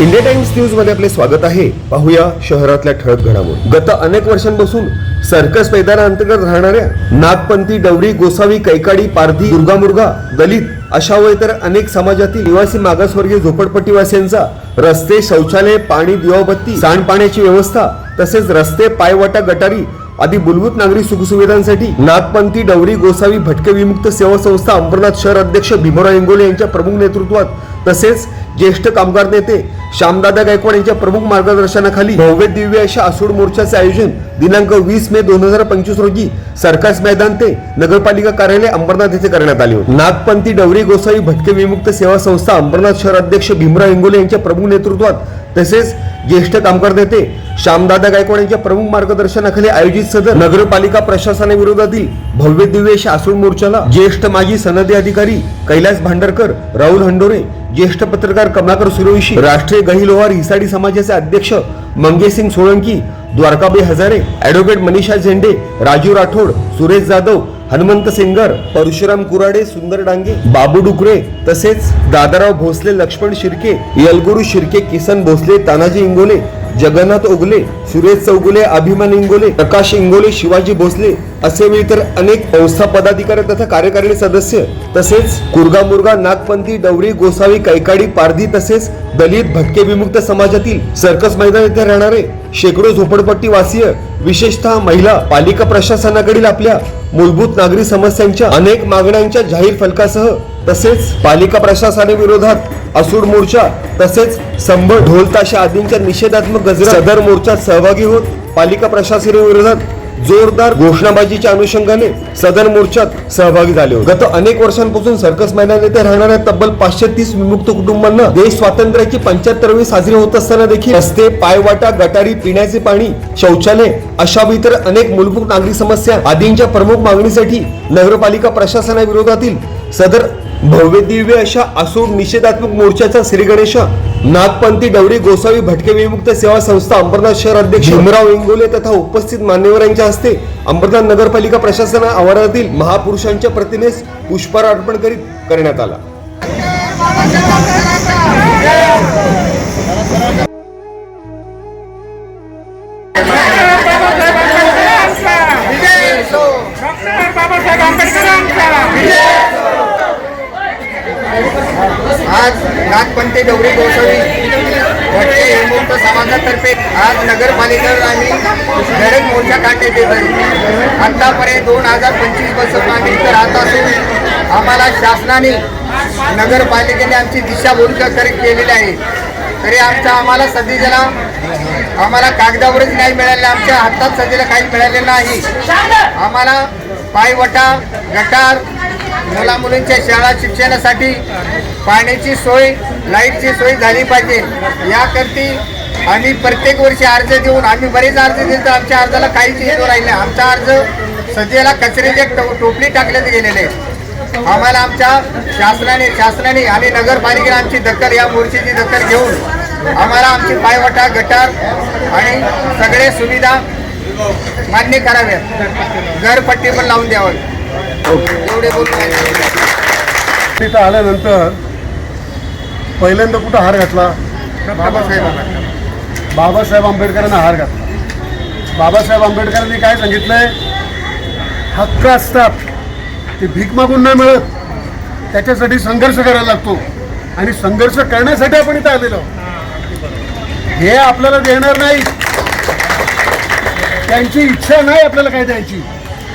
India times न्यूजमध्ये आपले स्वागत आहे. पाहूया शहरातल्या ठळक घडामोडी. गत अनेक वर्षांपासून सर्कस मैदानाअंतर्गत राहणाऱ्या नागपंथी डवरी गोसावी कैकाडी पारधी दुर्गा मुर्गा दलित अशा व इतर अनेक समाजातील निवासी मागासवर्गीय झोपडपट्टीवासियांचा रस्ते शौचालय पाणी दिवाबत्ती सांडपाण्याची व्यवस्था तसेच रस्ते पायवाटा गटारी आदी मूलभूत नागरी सुखसुविधांसाठी नागपंथी डवरी गोसावी भटके विमुक्त सेवा संस्था अंबरनाथ शहर अध्यक्ष भीमराव इंगोले यांच्या प्रमुख नेतृत्वात तसेच ज्येष्ठ कामगार नेते श्यामदादा गायकवाड यांच्या प्रमुख मार्गदर्शनाखाली भव्य दिव्य अशा आसूड मोर्चाचे आयोजन दिनांक वीस मे दोन हजार पंचवीस रोजी सरकास मैदान ते नगरपालिका कार्यालय अंबरनाथ येथे करण्यात आले होते. नागपंथी डवरी गोसावी भटके विमुक्त सेवा संस्था अंबरनाथ शहर अध्यक्ष भीमराव इंगोले यांच्या प्रमुख नेतृत्वात तसेच ज्येष्ठ कामगार नेते श्यामदादा गायकवाड यांच्या प्रमुख मार्गदर्शनाखाली आयोजित सदर नगरपालिका प्रशासनाविरोधातील भव्य दिव्य अशा मोर्चाला ज्येष्ठ माजी सनदी अधिकारी कैलास भांडरकर राहुल हंडोरे ज्येष्ठ पत्रकार कमलाकर सुरवशी राष्ट्रीय गहिलोहार हिसाडी समाजाचे अध्यक्ष मंगेसिंग सोळंकी द्वारकाबाई हजारे ऍडव्होकेट मनीषा झेंडे राजू राठोड सुरेश जाधव हनुमंत सिंगर परशुराम कुराडे सुंदर डांगे बाबू डुकरे तसेच दादाराव भोसले लक्ष्मण शिर्के यलगुरू शिर्के किसन भोसले तानाजी इंगोले जगन्नाथ ओगले सुरेश चौगुले अभिमान इंगोले प्रकाश इंगोले शिवाजी भोसले असे वेळी तर अनेक संस्था पदाधिकारी तथा कार्यकारिणी सदस्य तसेच कुर्गा मुर्गा नागपंथी डवरी गोसावी कैकाडी पारधी तसेच दलित भटके विमुक्त समाजातील सर्कस मैदान येथे राहणारे शेकडो झोपडपट्टी वासीय विशेषतः महिला पालिका प्रशासनाकडील आपल्या मूलभूत नागरी समस्यांच्या अनेक मागण्यांच्या जाहीर फलकासह तसेच पालिका प्रशासनाविरोधात असूड मोर्चा तसेच संभ ढोलताशा आदींच्या निषेधात्मक गजरा सदर मोर्चात सहभागी होत पालिका प्रशासनाविरोधात जोरदार घोषणाबाजीच्या अनुषंगाने सदर मोर्चात सहभागी झाले होते. गत अनेक वर्षांपासून सर्कस मैदान येथे राहणाऱ्या तब्बल पाचशे तीस विमुक्त कुटुंबांना देश स्वातंत्र्याची पंच्याहत्तरवी साजरी होत असताना देखील रस्ते पायवाटा गटारी पिण्याचे पाणी शौचालय अशा इतर अनेक मूलभूत नागरी समस्या आदींच्या प्रमुख मागणीसाठी नगरपालिका प्रशासनाविरोधातील सदर भव्य दिव्य अशा असूर निषेधात्मक मोर्चाचा श्री गणेश नागपंथी डवरी गोसावी भटके विमुक्त सेवा संस्था अंबरनाथ शहर अध्यक्ष भीमराव इंगोले तथा उपस्थित मान्यवरांच्या हस्ते अंबरनाथ नगरपालिका प्रशासन आवारातील महापुरुषांच्या प्रतिमेस पुष्पहार अर्पण करीत करण्यात आला. आज नागपंथी डोगरी गोसावी भटके हेमंत समाजातर्फे आज नगरपालिका आम्ही धडक मोर्चा काढण्यात येत आहे आत्तापर्यंत दोन हजार पंचवीसपासून आम्ही इथं राहत असून आम्हाला शासनाने नगरपालिकेने आमची दिशाभूमिका कर केलेली आहे. तरी आमच्या आम्हाला सध्याला आम्हाला कागदावरच नाही मिळाले आमच्या हातात सध्याला काही मिळाले नाही. आम्हाला पायवटा गटार मुला मुलींच्या शाळा शिक्षणासाठी पाण्याची सोय लाईटची सोय झाली पाहिजे. याकरती आम्ही प्रत्येक वर्षी अर्ज देऊन आम्ही बरेच अर्ज दिले तर आमच्या अर्जाला काहीच येतो राहिले. आमचा अर्ज सध्याला कचऱ्याचे टो टोपली टाकल्यात गेलेले. आम्हाला आमच्या शासनाने शासनाने आणि नगरपालिकेने आमची दखल या मोर्चेची दखल घेऊन आम्हाला आमची पायवटा गटार आणि सगळे सुविधा मान्य कराव्यात. घरपट्टी पण लावून द्यावं. तिथं आल्यानंतर पहिल्यांदा कुठं हार घातला? बाबासाहेबांना बाबासाहेब आंबेडकरांना हार घातला. बाबासाहेब आंबेडकरांनी काय सांगितलंय? हक्क असतात. ते भीक मागून नाही मिळत. त्याच्यासाठी संघर्ष करायला लागतो. आणि संघर्ष करण्यासाठी आपण इथं आलेलो. हे आपल्याला देणार नाही. त्यांची इच्छा नाही आपल्याला काय द्यायची.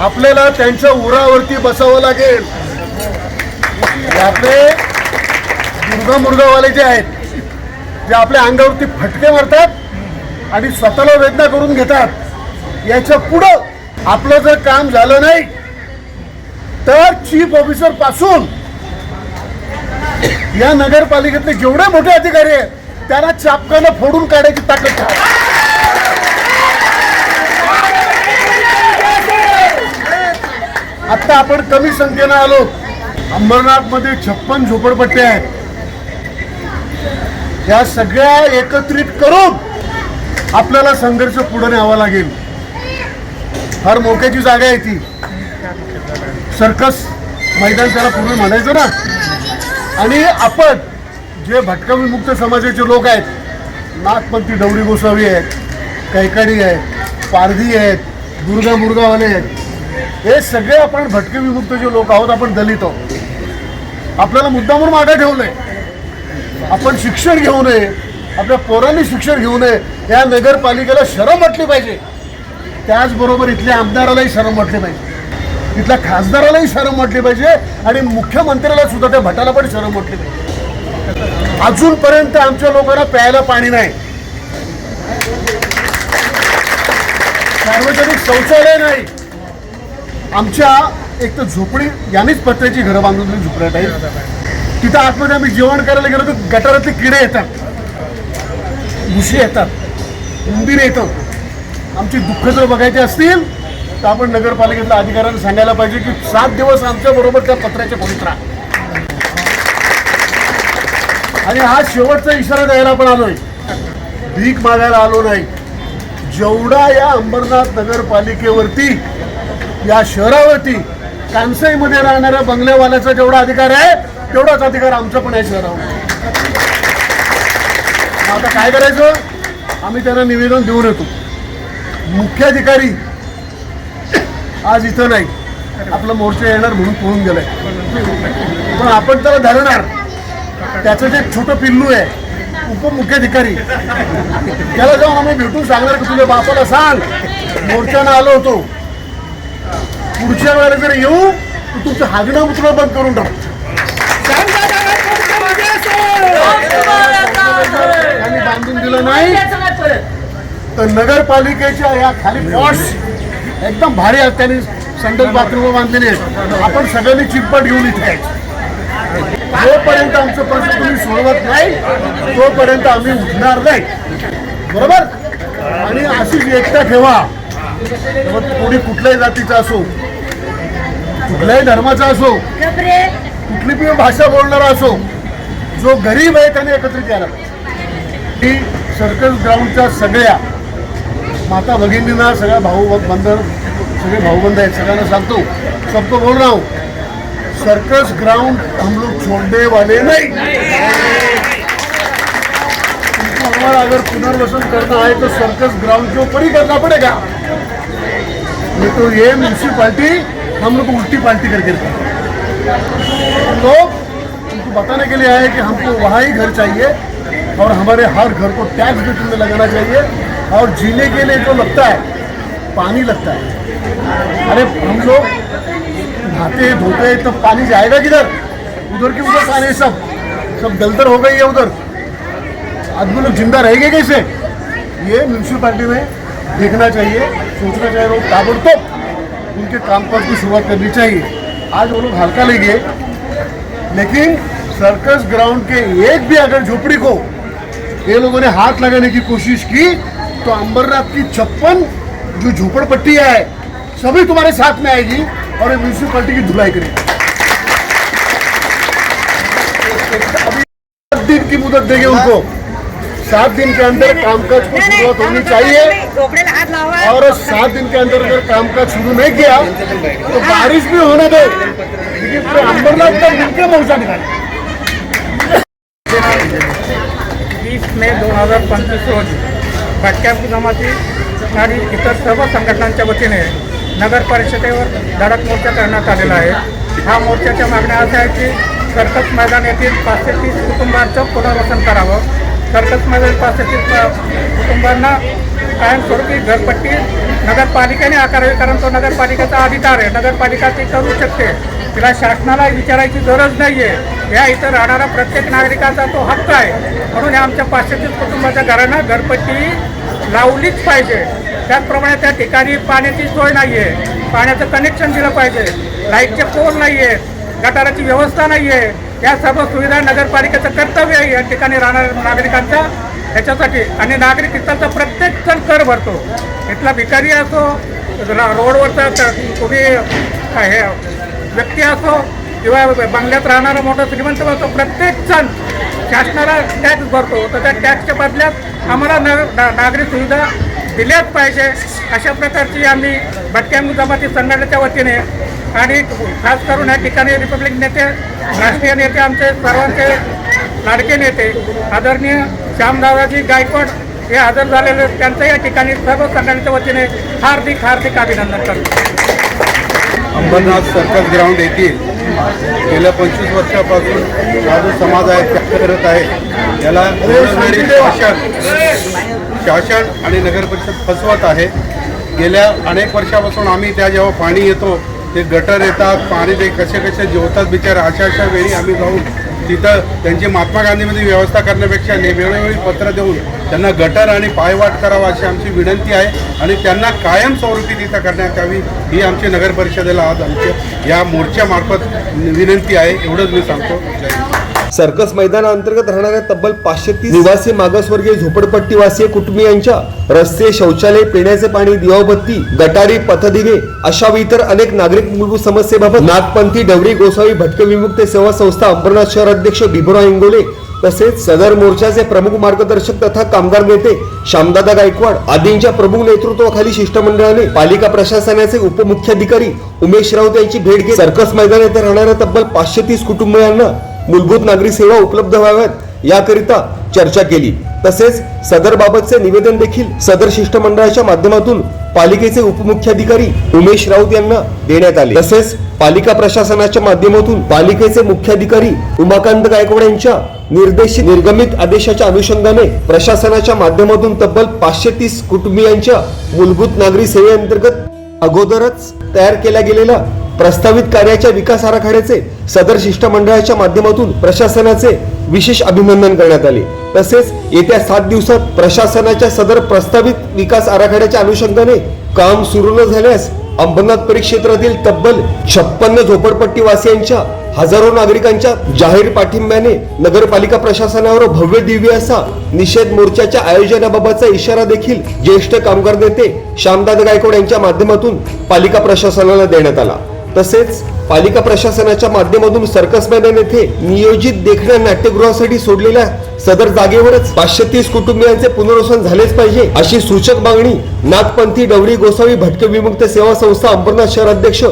आपल्याला त्यांच्या उरावरती बसावं लागेल. आपले दुर्गा मुर्गावाले जे आहेत जे आपल्या अंगावरती फटके मारतात आणि स्वतःला वेदना करून घेतात याच्या पुढं आपलं जर काम झालं नाही तर चीफ ऑफिसरपासून या नगरपालिकेतले जेवढे मोठे अधिकारी आहेत त्यांना चापकानं फोडून काढायची ताकद आत्ता आपण कमी संख्येनं आलो. अंबरनाथमध्ये छप्पन झोपडपट्ट्या आहेत. या सगळ्या एकत्रित करून आपल्याला संघर्ष पुढे न्यावा लागेल. फार मोक्याची जागा आहे ती. सर्कस मैदान त्याला पूर्वी म्हणायचं ना? आणि आपण जे भटकविमुक्त समाजाचे लोक आहेत नागपंथी डवरी गोसावी आहेत कैकाडी आहेत पारधी आहेत दुर्गा मुर्गावाले आहेत हे सगळे आपण भटके विमुक्त जे लोक आहोत आपण दलित आहोत. आपल्याला मुद्दामून मागे ठेवलंय आपण शिक्षण घेऊ नये. आपल्या पोरांनी शिक्षण घेऊ नये. या नगरपालिकेला शरम वाटली पाहिजे. त्याचबरोबर इथल्या आमदारालाही शरम वाटली पाहिजे. इथल्या खासदारालाही शरम वाटली पाहिजे आणि मुख्यमंत्र्याला सुद्धा त्या भटाला पण शरम वाटली पाहिजे. अजूनपर्यंत आमच्या लोकांना प्यायला पाणी नाही. सार्वजनिक शौचालय नाही. आमच्या एक तर झोपडी यानेच पत्र्याची घरं बांधून दिली झोपड्या टाईप तिथं आतमध्ये आम्ही जेवण करायला गेलो तर गटारातले किडे येतात. घुशी येतात. उंदीर येतं. आमची दुःख जर बघायची असतील तर आपण नगरपालिकेतल्या अधिकाऱ्यांना सांगायला पाहिजे की सात दिवस आमच्याबरोबर त्या पत्र्याच्या पवित्रा. आणि हा शेवटचा इशारा द्यायला पण आलोय. भीक मागायला आलो नाही. जेवढा या अंबरनाथ नगरपालिकेवरती या शहरावरती कांसाईमध्ये राहणाऱ्या बंगल्यावाल्याचा जेवढा अधिकार आहे तेवढाच अधिकार आमचा पण आहे शहरावर. आता काय करायचं? आम्ही त्यांना निवेदन देऊन येतो. मुख्याधिकारी आज इथं नाही. आपलं मोर्चा येणार म्हणून पळून गेलाय. पण आपण त्याला धरणार. त्याचं जे छोटं पिल्लू आहे उपमुख्याधिकारी त्याला जाऊन आम्ही भेटून सांगणार की तुझ्या बापाला सांग. मोर्चानं आलो होतो. पुढच्या वेळेला जर येऊ तर तुमचं हागणं उतरणं बंद करून टाक. त्यांनी बांधून दिलं नाही. तर नगरपालिकेच्या या खाली पॉट्स एकदम भारी आहेत. त्यांनी संडस बाथरूम बांधलेली आहेत. आपण सगळ्यांनी चिंपट घेऊन इथे आहे जोपर्यंत आमचं प्रश्न तुम्ही सोडवत नाही तोपर्यंत आम्ही उठणार नाही. बरोबर? आणि अशीच एकता ठेवा. मग कोणी कुठल्याही जातीचा असो कुठल्याही धर्माचा असो कुठली पण भाषा बोलणारा असो जो गरीब आहे त्याने एकत्रित यायला पाहिजे. ही सर्कस ग्राउंडच्या सगळ्या माता भगिनींना सगळ्या भाऊ बंद सगळे भाऊबंद आहेत. सगळ्यांना सांगतो सबको बोल रहा हूं सर्कस ग्राउंड हम लोग छोड़ने वाले नहीं. हमारा अगर पुनर्वसन करना है तो सर्कस ग्राउंड के ऊपर ही करना पड़ेगा. नहीं तो ये म्यूनसिपाल्टी हम लोग को उल्टी पाल्टी करके हम लोग उनको बताने के लिए आए कि हमको वहाँ ही घर चाहिए और हमारे हर घर को टैक्स भी तुम्हें लगाना चाहिए और जीने के लिए जो लगता है, पानी लगता है। अरे हम लोग नहाते, धोते तब पानी जाएगा किधर? उधर के उधर पानी सब। सब दलदल हो गई है उधर। आदमी लोग ज़िंदा रहेंगे कैसे? ये म्यूनसिपाल्टी में देखना चाहिए, सोचना चाहिए लोग ताबड़तोड़। उनके कामकाज की शुरुआत करनी चाहिए। आज वो लोग हल्का ले गए। लेकिन सर्कस ग्राउंड के एक भी अगर झोपड़ी को ये लोगों ने हाथ लगाने की कोशिश की तो अंबरनाथ की छप्पन, जो झोपड़पट्टी है, सभी तुम्हारे साथ में आएगी और ये म्यूनसिपाल्टी की धुलाई करेगी। अभी दिन की मुदत देंगे उनको। सात दिन के अंदर कामकाज को शुरुआत होनी चाहिए। और सात दिन के अंदर अगर कामकाज शुरू नहीं किया तो बारिश भी होने दो। अंबरनाथ का मिलकर मोर्चा निकाले। वीस मे दोन हजार पंचवीस रोजी भटक्या जमाती आणि इतर सर्व संघटनांच्या वतीने नगर परिषदेवर धडक मोर्चा करण्यात आलेला आहे. हा मोर्चाच्या मागण्या अशा आहेत की सर्कस मैदान येथील पाचशे तीस कुटुंबांचं पुनर्वसन करावं. सर्कस मैदान कुटुंबांना कायमस्वरूपी घरपट्टी नगरपालिकेने आकारावी कारण तो नगरपालिकेचा अधिकार आहे. नगरपालिका ती करू शकते. तिला शासनाला विचारायची गरज नाही आहे या इथं राहणारा प्रत्येक नागरिकाचा तो हक्क आहे. म्हणून आमच्या पाचशे कुटुंबाच्या घरांना घरपट्टी लावलीच पाहिजे. त्याचप्रमाणे त्या ठिकाणी पाण्याची सोय नाही आहे पाण्याचं कनेक्शन दिलं पाहिजे. लाईटचे पोल नाही आहेत गटाराची व्यवस्था नाही आहे या सर्व सुविधा नगरपालिकेचं कर्तव्य आहे. या ठिकाणी राहणाऱ्या नागरिकांचा ह्याच्यासाठी आणि नागरिक इथलचा प्रत्येक जण कर भरतो. इथला भिकारी असो रोडवरचा कोणी हे व्यक्ती असो किंवा बंगल्यात राहणारा मोठा श्रीमंत असो प्रत्येक जण शासनाला टॅक्स भरतो. तर त्या टॅक्सच्या बदल्यात आम्हाला न ना- सुविधा दिल्याच पाहिजे अशा प्रकारची आम्ही भटक्यांग जमाती संघटनेच्या वतीने आणि खास करून या ठिकाणी रिपब्लिक नेते राष्ट्रीय नेते आमचे सर्वांचे लाडके नेते आदरणीय श्यामदादाजी गायकवाड हे हजर झालेले. त्यांचं या ठिकाणी सर्व संघटनेच्या वतीने हार्दिक हार्दिक अभिनंदन करतो अंबरनाथ सर्कस ग्राउंड येथील गेल्या पंचवीस वर्षापासून हा जो समाज आहे त्याग करत आहे याला शासन आणि नगरपरिषद फसवत आहे. गेल्या अनेक वर्षापासून आम्ही त्या जेव्हा पाणी येतो ते गटर येतात पाणी ते कसे कसे जेवतात बिचारे अशा अशा वेळी आम्ही जाऊन तिथं त्यांची महात्मा गांधीमध्ये व्यवस्था करण्यापेक्षा ने- वेळोवेळी पत्र देऊन त्यांना गटर आणि पायवाट करावा अशी आमची विनंती आहे आणि त्यांना कायमस्वरूपी तिथं करण्यात यावी ही आमची नगर परिषदेला आज आमच्या या मोर्चामार्फत विनंती आहे. एवढंच मी सांगतो. सर्कस मैदानाअंतर्गत राहणाऱ्या तब्बल पाचशे तीस निवासी मागासवर्गीय झोपडपट्टीवासीय कुटुंबियांच्या रस्ते शौचालय पिण्याचे पाणी दिवाबत्ती गटारी पथदिवे अशा व इतर अनेक नागरिक मूलभूत समस्येबाबत नागपंथी डवरी गोसावी भटके विमुक्त सेवा संस्था अंबरनाथ शहर अध्यक्ष बिबुराव इंगोले तसेच सदर मोर्चाचे प्रमुख मार्गदर्शक तथा कामगार नेते श्यामदादा गायकवाड आदींच्या प्रमुख नेतृत्वाखाली शिष्टमंडळाने पालिका प्रशासनाचे उपमुख्याधिकारी उमेश राऊत यांची भेट घेत सर्कस मैदान येथे राहणाऱ्या तब्बल पाचशे तीस कुटुंबियांना मूलभूत नागरी सेवा उपलब्ध व्हाव्यात याकरिता चर्चा केली. तसेच सदर बाबतचे निवेदन देखील सदर शिष्टमंडळाच्या माध्यमातून पालिकेचे उपमुख्याधिकारी उमेश राऊत यांना देण्यात आले. तसेच पालिका प्रशासनाच्या माध्यमातून पालिकेचे मुख्याधिकारी उमाकांत गायकवाड यांच्या निर्देशित निर्गमित आदेशाच्या अनुषंगाने प्रशासनाच्या माध्यमातून तब्बल पाचशे तीस कुटुंबियांच्या मूलभूत नागरी सेवेअंतर्गत अगोदरच तयार केल्या गेलेल्या प्रस्तावित कार्याच्या विकास आराखड्याचे सदर शिष्टमंडळाच्या माध्यमातून प्रशासनाचे विशेष अभिनंदन करण्यात आले. तसेच येत्या सात दिवसात प्रशासनाच्या सदर प्रस्तावित विकास आराखड्याच्या अनुषंगाने काम सुरू न झाल्यास अंबरनाथ परिक्षेत्रातील तब्बल छप्पन्न झोपडपट्टी वासियांच्या हजारो नागरिकांच्या जाहीर पाठिंब्याने नगरपालिका प्रशासनावर भव्य दिव्य असा निषेध मोर्चाच्या आयोजनाबाबतचा इशारा देखील ज्येष्ठ कामगार नेते श्यामदाद गायकवाड यांच्या माध्यमातून पालिका प्रशासनाला देण्यात आला. तसेच पालिका प्रशासनाच्या माध्यमातून सर्कस मैदान येथे नियोजित देखण्या नाट्यगृहासाठी सोडलेल्या सदर जागेवरच पाचशे तीस कुटुंबियांचे पुनर्वसन झालेच पाहिजे अशी सूचक मागणी नागपंथी डवरी गोसावी भटके विमुक्त सेवा संस्था अंबरनाथ शहर अध्यक्ष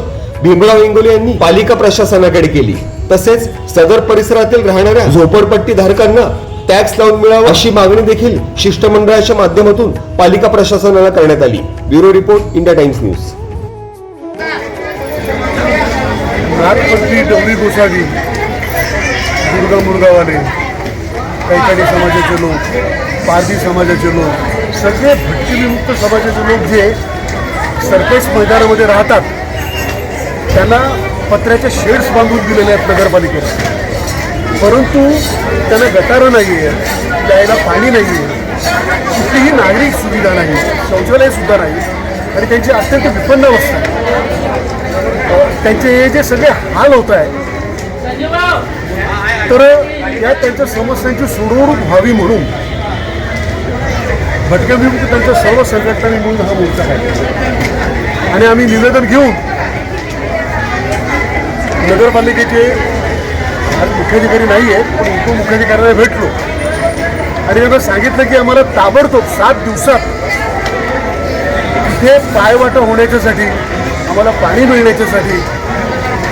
भीमराव इंगोले यांनी पालिका प्रशासनाकडे केली. तसेच सदर परिसरातील राहणाऱ्या झोपडपट्टी धारकांना टॅक्स लावून मिळावा अशी मागणी देखील शिष्टमंडळाच्या माध्यमातून पालिका प्रशासनाला करण्यात आली. Bureau report India Times news. नागपंथी डबरी गोसावी दुर्गा मुरगावाले कैकाडी समाजाचे लोक पारधी समाजाचे लोक सगळे भटकीविमुक्त समाजाचे लोक जे सर्कस मैदानामध्ये राहतात त्यांना पत्र्याचे शेड्स बांधून दिलेले आहेत नगरपालिकेने. परंतु त्यांना गटारं नाही आहे प्यायला पाणी नाही आहे कुठलीही नागरिक सुविधा नाही शौचालयसुद्धा नाही आणि त्यांची अत्यंत विपन्न अवस्था आहे. त्यांचे हे जे सगळे हाल होत आहे तर या त्यांच्या समस्यांची सोडवणूक व्हावी म्हणून भटक्या त्यांच्या सर्व संघटनांनी मिळून हा मोर्चा आहे आणि आम्ही निवेदन घेऊन नगरपालिकेचे मुख्याधिकारी नाही आहेत पण उपमुख्याधिकाऱ्यांना भेटलो. आणि त्यांना सांगितलं की आम्हाला ताबडतोब सात दिवसात तिथे पायवाटा होण्याच्यासाठी आम्हाला पाणी मिळण्याच्यासाठी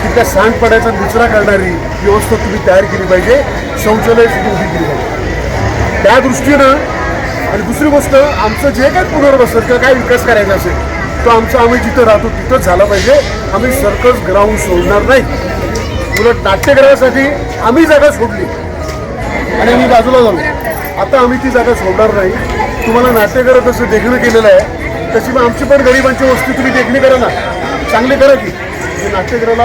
तिथल्या सांडपाण्याचा निचरा करणारी व्यवस्था तुम्ही तयार केली पाहिजे. शौचालय सुद्धा उभी केली पाहिजे. त्या दृष्टीनं आणि दुसरी गोष्ट आमचं जे काही पुनर्वसन किंवा काय विकास करायचा असेल तो आमचा आम्ही जिथं राहतो तिथंच झाला पाहिजे. आम्ही सर्कस ग्राउंड सोडणार नाही. उलट नाट्यगृहासाठी आम्ही जागा सोडली. आणि आम्ही बाजूला झालो आता आम्ही ती जागा सोडणार नाही. तुम्हाला नाट्यगृह जसं देखणं केलेलं आहे तशी मग आमची पण गरिबांची वस्तू तुम्ही देखणी करा ना. चांगली करा की म्हणजे नाट्यगृहाला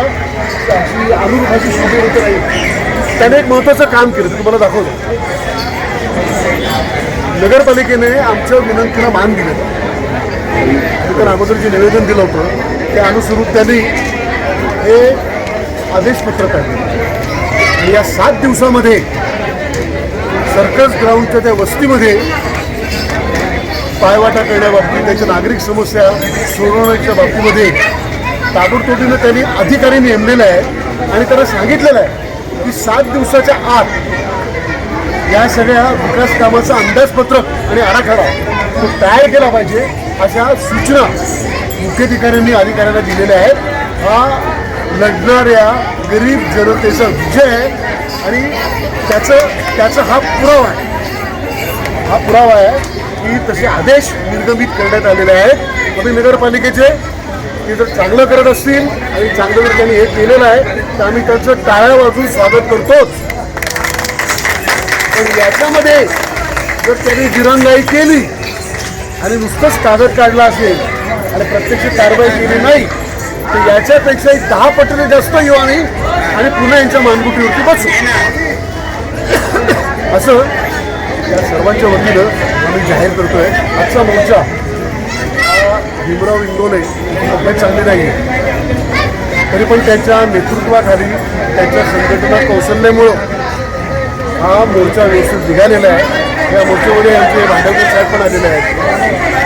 अशी अनुरूपाची शोभे होत नाही. त्याने एक महत्त्वाचं काम केलं ते तुम्हाला दाखवलं नगरपालिकेने आमच्या विनंतीला मान दिलं. मी तर अगोदर जे निवेदन दिलं होतं त्या अनुसरून त्यांनी हे आदेशपत्र काढलं. आणि या सात दिवसामध्ये सर्कस ग्राउंडच्या त्या वस्तीमध्ये पायवाटा करण्याबाबतीत त्याच्या नागरिक समस्या सोडवण्याच्या बाबतीमध्ये ताबडतोबीनं त्यांनी अधिकारी नेमलेला आहे आणि त्यांना सांगितलेलं आहे की सात दिवसाच्या आत या सगळ्या विकास कामाचं अंदाजपत्रक आणि आराखडा तो तयार केला पाहिजे अशा सूचना मुख्याधिकाऱ्यांनी अधिकाऱ्यांना दिलेल्या आहेत. हा लढणाऱ्या गरीब जनतेचा विजय आहे आणि त्याचं त्याचा हा पुरावा आहे. हा पुरावा आहे की तसे आदेश निर्गमित करण्यात आलेले आहेत. मग नगरपालिकेचे ते जर चांगलं करत असतील आणि चांगलं जर त्यांनी हे केलेलं आहे तर आम्ही त्यांचं टाळ्या वाजून स्वागत करतोच. पण याच्यामध्ये जर त्यांनी दिरंगाई केली आणि नुसतंच कागद काढला असेल आणि प्रत्यक्ष कारवाई केली नाही तर याच्यापेक्षाही दहा पटीने जास्त येऊ आम्ही आणि पुन्हा यांच्या मानगुटीवरती बसू. असं या सर्वांच्या वतीनं आम्ही जाहीर करतोय. आजचा मोर्चा भीमराव इंगोले यांची चांगले चांगली नाही तरी पण त्यांच्या नेतृत्वाखाली त्यांच्या संघटना कौशल्यामुळं हा मोर्चा व्यवस्थित निघालेला आहे. या मोर्चामध्ये आमचे भांडवकर साहेब पण आलेले आहेत.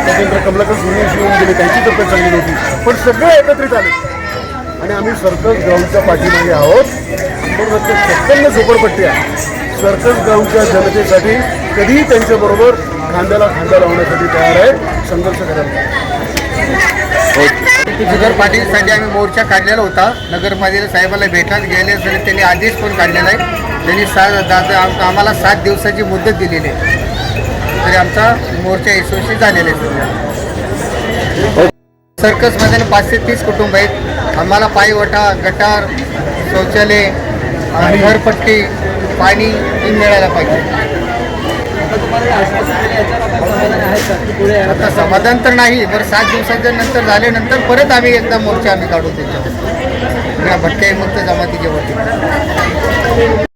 त्याच्यानंतर कमलाकर सुनील शिवून गेले त्यांची तब्येत चांगली नव्हती पण सगळे एकत्रित आले. आणि आम्ही सर्कस ग्राउंडच्या पाठीमागे आहोत. पण फक्त छप्पन्न झोपडपट्टी आहे सर्कस ग्राउंडच्या जनतेसाठी कधीही त्यांच्याबरोबर खांद्याला खांदा लावण्यासाठी तयार आहे. संघर्ष करायला. जुगर पाटीलसाठी आम्ही मोर्चा काढलेला होता. नगरपालिका साहेबाला भेटत गेले तरी त्यांनी आदेश पण काढलेला आहे. त्यांनी सात आम्हाला सात दिवसाची मुदत दिलेली आहे. तरी आमचा मोर्चा यशस्वी झालेला आहे. सर्कसमध्ये पाचशे तीस कुटुंब आहेत. आम्हाला पायवटा गटार शौचालय आणि घरपट्टी पाणी हे मिळायला पाहिजे. आता समाधान तर नाही बरं सात दिवसाच्या नंतर झाल्यानंतर परत आम्ही एकदा मोर्चा आम्ही काढू त्याच्यात भटक्या मुक्त जमातीच्या वतीने.